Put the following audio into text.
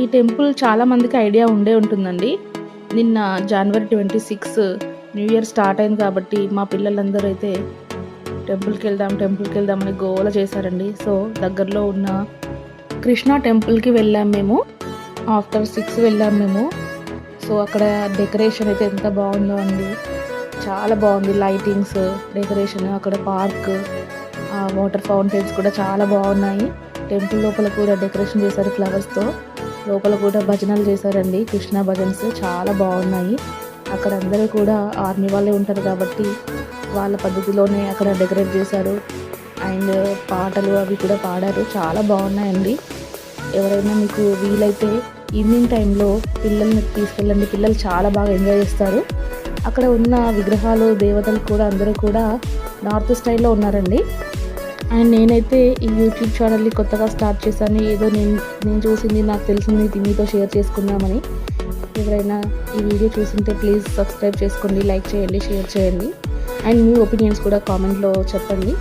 ఈ టెంపుల్ చాలా మందికి ఐడియా ఉండే ఉంటుందండి. నిన్న జనవరి twenty six new year start అయింది కాబట్టి మా పిల్లలందరూ అయితే టెంపుల్కి వెళ్దాం టెంపుల్కి వెళ్దామని గోల చేశారండి. సో దగ్గరలో ఉన్న కృష్ణా టెంపుల్కి వెళ్ళాం మేము. ఆఫ్టర్ సిక్స్ వెళ్ళాం మేము. సో అక్కడ డెకరేషన్ అయితే ఎంత బాగుందో అండి. చాలా బాగుంది. లైటింగ్స్ డెకరేషన్ అక్కడ పార్క్ వాటర్ ఫౌంటైన్స్ కూడా చాలా బాగున్నాయి. టెంపుల్ లోపల కూడా డెకరేషన్ చేశారు ఫ్లవర్స్తో లోపల కూడా భజనలు చేశారండి. కృష్ణ భజన్స్ చాలా బాగున్నాయి. అక్కడ అందరూ కూడా ఆర్మీ వాళ్ళే ఉంటారు కాబట్టి వాళ్ళ పద్ధతిలోనే అక్కడ డెకరేట్ చేశారు. అండ్ పాటలు అవి కూడా పాడారు. చాలా బాగున్నాయండి. ఎవరైనా మీకు వీలైతే ఈవినింగ్ టైంలో పిల్లల్ని తీసుకెళ్ళండి. పిల్లలు చాలా బాగా ఎంజాయ్ చేస్తారు. అక్కడ ఉన్న విగ్రహాలు దేవతలు కూడా అందరూ కూడా నార్త్ స్టైల్లో ఉన్నారండి. అండ్ నేనైతే ఈ యూట్యూబ్ ఛానల్ని కొత్తగా స్టార్ట్ చేశాను. ఏదో నేను నేను చూసింది నాకు తెలిసింది మీతో షేర్ చేసుకుందామని. ఎవరైనా ఈ వీడియో చూసింటే ప్లీజ్ సబ్స్క్రైబ్ చేసుకోండి లైక్ చేయండి షేర్ చేయండి. అండ్ మీ ఒపీనియన్స్ కూడా కామెంట్లో చెప్పండి.